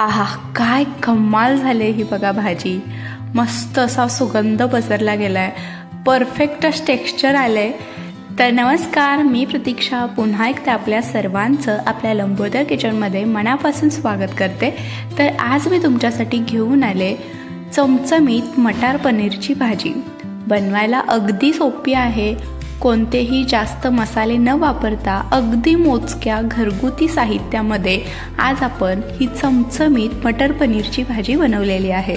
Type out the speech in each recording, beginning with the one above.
आहा काय कमाल झाले ही बघा भाजी. मस्त असा सुगंध पसरला गेला आहे परफेक्टच टेक्स्चर आलंय. तर नमस्कार मी प्रतीक्षा. पुन्हा एकदा आपल्या सर्वांचं आपल्या लंबोदर किचनमध्ये मनापासून स्वागत करते. तर आज मी तुमच्यासाठी घेऊन आले चमचमीत मटार पनीरची भाजी. बनवायला अगदी सोपी आहे. कोणतेही जास्त मसाले न वापरता अगदी मोजक्या घरगुती साहित्यामध्ये आज आपण ही चमचमीत मटर पनीरची भाजी बनवलेली आहे.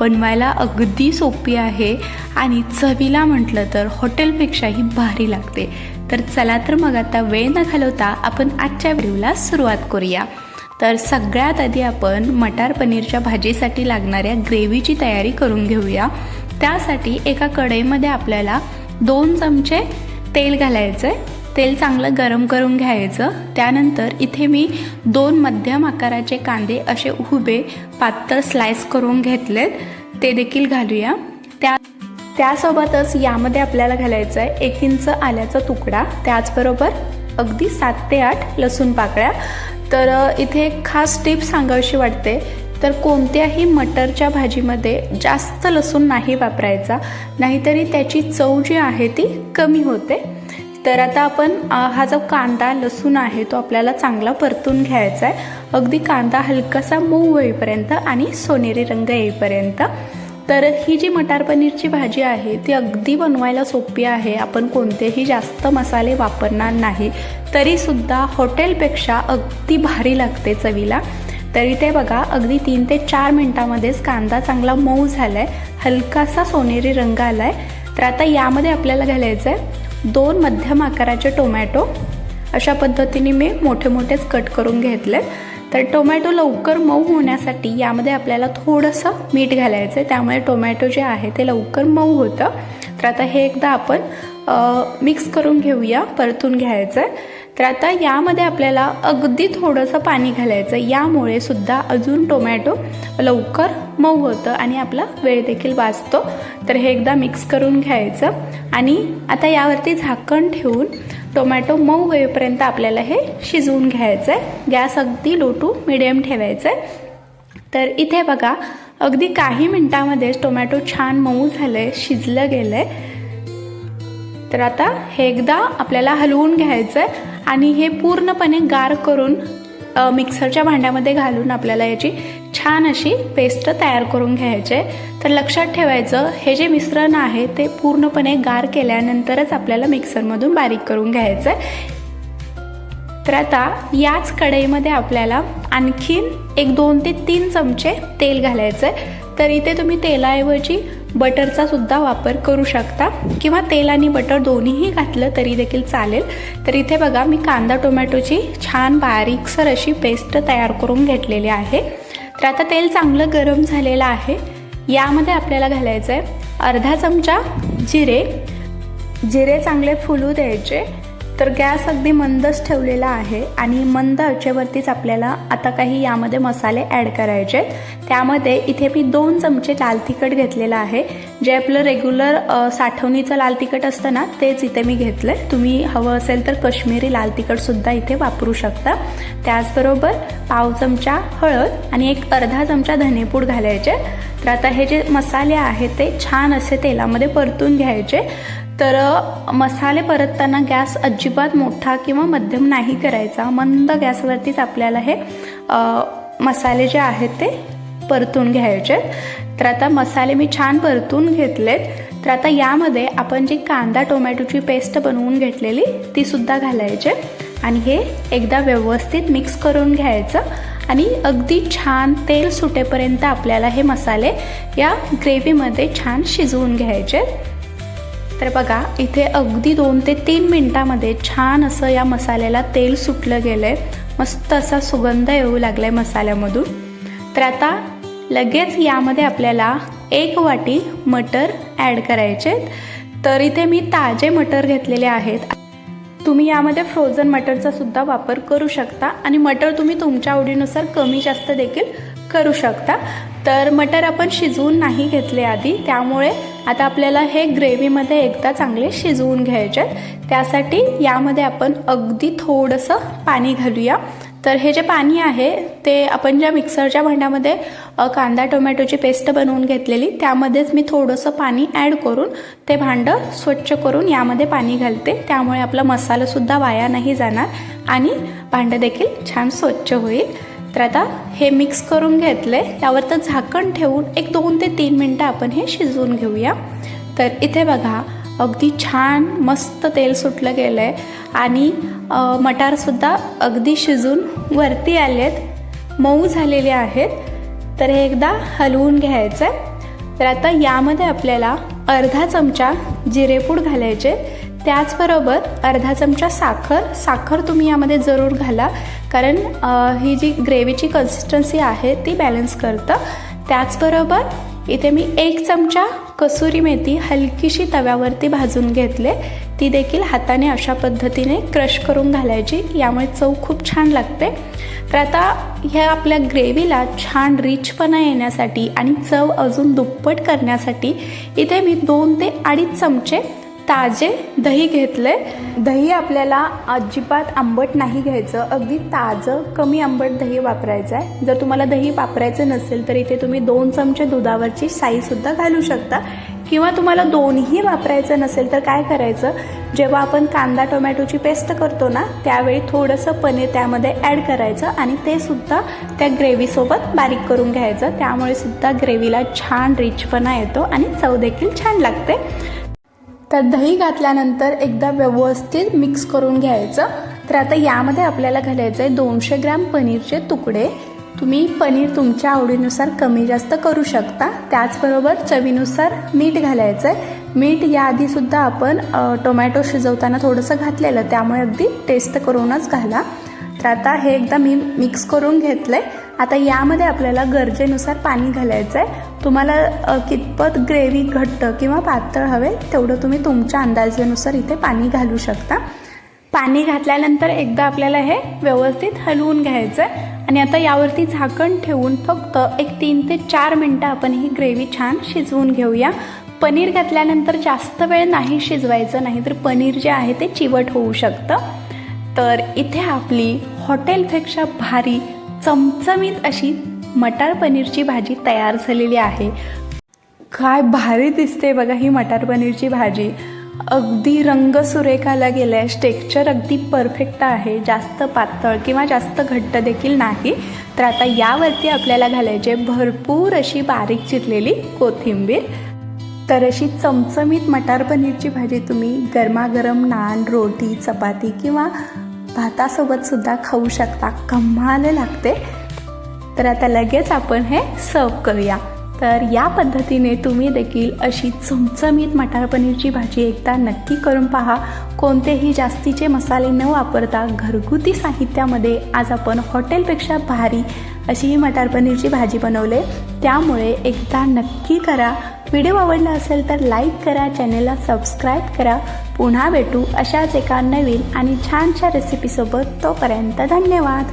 बनवायला अगदी सोपी आहे आणि चवीला म्हटलं तर हॉटेलपेक्षाही भारी लागते. तर चला तर मग आता वेळ न घालवता आपण आजच्या व्हिडिओला सुरुवात करूया. तर सगळ्यात आधी आपण मटार पनीरच्या भाजीसाठी लागणाऱ्या ग्रेव्हीची तयारी करून घेऊया. त्यासाठी एका कढईमध्ये आपल्याला दोन चमचे तेल घालायचं आहे तेल चांगलं गरम करून घ्यायचं. त्यानंतर इथे मी दोन मध्यम आकाराचे कांदे असे उभे पातळ स्लाइस करून घेतलेत. ते देखील घालूया. त्या त्यासोबतच यामध्ये आपल्याला घालायचं आहे एक इंच आल्याचा तुकडा. त्याचबरोबर अगदी सात ते आठ लसूण पाकळ्या. तर इथे एक खास टिप सांगावीशी वाटते. तर कोणत्याही मटरच्या भाजीमध्ये जास्त लसूण नाही वापरायचा नाहीतरी त्याची चव जी आहे ती कमी होते. तर आता आपण हा जो कांदा लसूण आहे तो आपल्याला चांगला परतून घ्यायचा आहे. अगदी कांदा हलकासा मऊ होईपर्यंत आणि सोनेरी रंग येईपर्यंत. तर ही जी मटार पनीरची भाजी आहे ती अगदी बनवायला सोपी आहे. आपण कोणतेही जास्त मसाले वापरणार नाही. तरीसुद्धा हॉटेलपेक्षा अगदी भारी लागते चवीला. तरी ते बघा अगदी तीन ते चार मिनटामध्येच कांदा चांगला मऊ झाला आहे हलकासा सोनेरी रंग आला आहे तर आता यामध्ये आपल्याला घालायचं आहे दोन मध्यम आकाराचे टोमॅटो. अशा पद्धतीने मी मोठे मोठेच कट करून घेतले तर टोमॅटो लवकर मऊ होण्यासाठी यामध्ये आपल्याला थोडंसं मीठ घालायचं आहे त्यामुळे टोमॅटो जे आहे ते लवकर मऊ होतं. तर आता हे एकदा आपण मिक्स करून घेऊया परतून घ्यायचं आहे तर आता यामध्ये आपल्याला अगदी थोडंसं पाणी घालायचं. यामुळे सुद्धा अजून टोमॅटो लवकर मऊ होतं आणि आपला वेळ देखील वाचतो. तर हे एकदा मिक्स करून घ्यायचं. आणि आता यावरती झाकण ठेवून टोमॅटो मऊ होईपर्यंत आपल्याला हे शिजवून घ्यायचं आहे गॅस अगदी लो टू मिडियम ठेवायचं आहे तर इथे बघा अगदी काही मिनटामध्येच टोमॅटो छान मऊ झालं आहे शिजलं गेलं आहे तर आता हे एकदा आपल्याला हलवून घ्यायचं आहे आणि हे पूर्णपणे गार करून मिक्सरच्या भांड्यामध्ये घालून आपल्याला याची छान अशी पेस्ट तयार करून घ्यायची तर लक्षात ठेवायचं हे जे मिश्रण आहे ते पूर्णपणे गार केल्यानंतरच आपल्याला मिक्सरमधून बारीक करून घ्यायचं आहे तर आता याच कढईमध्ये आपल्याला आणखीन एक दोन ते तीन चमचे तेल घालायचं आहे तर इथे तुम्ही तेलाऐवजी बटरचा सुद्धा वापर करू शकता. किंवा तेल आणि बटर दोन्हीही घातलं तरी देखील चालेल. तर इथे बघा मी कांदा टोमॅटोची छान बारीकसर अशी पेस्ट तयार करून घेतलेली आहे. तर आता तेल चांगलं गरम झालेलं आहे. यामध्ये आपल्याला घालायचं आहे अर्धा चमचा जिरे. जिरे चांगले फुलू द्यायचे. तर गॅस अगदी मंदच ठेवलेला आहे आणि मंद आचेवरतीच आपल्याला आता काही यामध्ये मसाले ॲड करायचे त्यामध्ये इथे मी दोन चमचे लाल तिखट घेतलेलं आहे. जे आपलं रेग्युलर साठवणीचं लाल तिखट असतं ना तेच इथे मी घेतलं आहे तुम्ही हवं असेल तर कश्मीरी लाल तिखटसुद्धा इथे वापरू शकता. त्याचबरोबर पाव चमचा हळद आणि एक अर्धा चमचा धनेपूड घालायचे. तर आता हे जे मसाले आहेत ते छान असे तेलामध्ये परतून घ्यायचे. तर मसाले परतताना गॅस अजिबात मोठा किंवा मध्यम नाही करायचा. मंद गॅसवरतीच आपल्याला हे मसाले जे आहेत ते परतून घ्यायचे. तर आता मसाले मी छान परतून घेतलेत. तर आता यामध्ये आपण जी कांदा टोमॅटोची पेस्ट बनवून घेतलेली ती सुद्धा घालायचे. आणि हे एकदा व्यवस्थित मिक्स करून घ्यायचं. आणि अगदी छान तेल सुटेपर्यंत आपल्याला हे मसाले या ग्रेव्हीमध्ये छान शिजवून घ्यायचे. तर बघा इथे अगदी दोन ते तीन मिनटामध्ये छान असं या मसाल्याला तेल सुटलं गेलं आहे मस्त असा सुगंध येऊ लागला आहे मसाल्यामधून. तर आता लगेच यामध्ये आपल्याला एक वाटी मटर ॲड करायचे तर इथे मी ताजे मटर घेतलेले आहेत. तुम्ही यामध्ये फ्रोझन मटरचा सुद्धा वापर करू शकता आणि मटर तुम्ही तुमच्या आवडीनुसार कमी जास्त देखील करू शकता. तर मटर आपण शिजवून नाही घेतले आधी. त्यामुळे आता आपल्याला हे ग्रेव्हीमध्ये एकदा चांगले शिजवून घ्यायचे त्यासाठी यामध्ये आपण अगदी थोडंसं पाणी घालूया. तर हे जे पाणी आहे ते आपण ज्या मिक्सरच्या भांड्यामध्ये कांदा टोमॅटोची पेस्ट बनवून घेतलेली त्यामध्येच मी थोडंसं पाणी ॲड करून ते भांडं स्वच्छ करून यामध्ये पाणी घालते. त्यामुळे आपला मसालासुद्धा वाया नाही जाणार आणि भांडं देखील छान स्वच्छ होईल. तर आता हे मिक्स करून घेतले. यावर तर झाकण ठेवून एक दोन ते तीन मिनटं आपण हे शिजवून घेऊया. तर इथे बघा अगदी छान मस्त तेल सुटलं गेलं आहे आणि मटारसुद्धा अगदी शिजून वरती आले आहेत मऊ झालेले आहेत. तर हे एकदा हलवून घ्यायचं आहे तर आता यामध्ये आपल्याला अर्धा चमचा जिरेपूड घालायचे. त्याचबरोबर अर्धा चमचा साखर. साखर तुम्ही यामध्ये जरूर घाला. कारण ही जी ग्रेव्हीची कन्सिस्टन्सी आहे ती बॅलन्स करतं. त्याचबरोबर इथे मी एक चमचा कसुरी मेथी हलकीशी तव्यावरती भाजून घेतले. ती देखील हाताने अशा पद्धतीने क्रश करून घालायची. यामुळे चव खूप छान लागते. तर आता ह्या आपल्या ग्रेव्हीला छान रिचपणा येण्यासाठी आणि चव अजून दुप्पट करण्यासाठी इथे मी दोन ते अडीच चमचे ताजे दही घेतले दही आपल्याला अजिबात आंबट नाही घ्यायचं. अगदी ताजं कमी आंबट दही वापरायचं आहे जर तुम्हाला दही वापरायचं नसेल तर इथे तुम्ही दोन चमचे दुधावरची साईसुद्धा घालू शकता. किंवा तुम्हाला दोन्ही वापरायचं नसेल तर काय करायचं? जेव्हा आपण कांदा टोमॅटोची पेस्ट करतो ना त्यावेळी थोडंसं पनीर त्यामध्ये ॲड करायचं आणि ते सुद्धा त्या ग्रेव्हीसोबत बारीक करून घ्यायचं. त्यामुळे सुद्धा ग्रेव्हीला छान रिचपणा येतो आणि चव देखील छान लागते. तर दही घातल्यानंतर एकदा व्यवस्थित मिक्स करून घ्यायचं. तर आता यामध्ये आपल्याला घालायचं आहे दोनशे ग्रॅम पनीरचे तुकडे. तुम्ही पनीर तुमच्या आवडीनुसार कमी जास्त करू शकता. त्याचबरोबर चवीनुसार मीठ घालायचं आहे मीठ याआधीसुद्धा आपण टोमॅटो शिजवताना थोडंसं घातलेलं. त्यामुळे अगदी टेस्ट करूनच घाला. तर आता हे एकदा मी मिक्स करून घेतलं आहे आता यामध्ये आपल्याला गरजेनुसार पाणी घालायचं आहे तुम्हाला कितपत ग्रेव्ही घट्ट किंवा पातळ हवे तेवढं तुम्ही तुमच्या अंदाजेनुसार इथे पाणी घालू शकता. पाणी घातल्यानंतर एकदा आपल्याला हे व्यवस्थित हलवून घ्यायचं आहे आणि आता यावरती झाकण ठेवून फक्त एक तीन ते चार मिनटं आपण ही ग्रेव्ही छान शिजवून घेऊया. पनीर घातल्यानंतर जास्त वेळ नाही शिजवायचं नाही तर पनीर जे आहे ते चिवट होऊ शकतं. तर इथे आपली हॉटेलपेक्षा भारी चमचमीत अशी मटार पनीरची भाजी तयार झालेली आहे. काय भारी दिसते बघा ही मटार पनीरची भाजी. अगदी रंग सुरेखाला गेला आहे स्टेक्चर अगदी परफेक्ट आहे. जास्त पातळ किंवा जास्त घट्ट देखील नाही. तर आता यावरती आपल्याला घालायचे भरपूर अशी बारीक चिरलेली कोथिंबीर. तर अशी चमचमीत मटार पनीरची भाजी तुम्ही गरमागरम नान रोटी चपाती किंवा भातासोबत सुद्धा खाऊ शकता. कम्माल लागते. तर आता लगेच आपण हे सर्व करूया. तर या पद्धतीने तुम्ही देखील अशी चमचमीत मटार पनीरची भाजी एकदा नक्की करून पहा. कोणतेही जास्तीचे मसाले न वापरता घरगुती साहित्यामध्ये आज आपण हॉटेलपेक्षा भारी अशी ही मटार पनीरची भाजी बनवले. त्यामुळे एकदा नक्की करा. व्हिडिओ आवडला असेल तर लाईक करा चॅनेलला सबस्क्राईब करा. पुन्हा भेटू अशाच एका नवीन आणि छानशा रेसिपीसोबत तोपर्यंत धन्यवाद.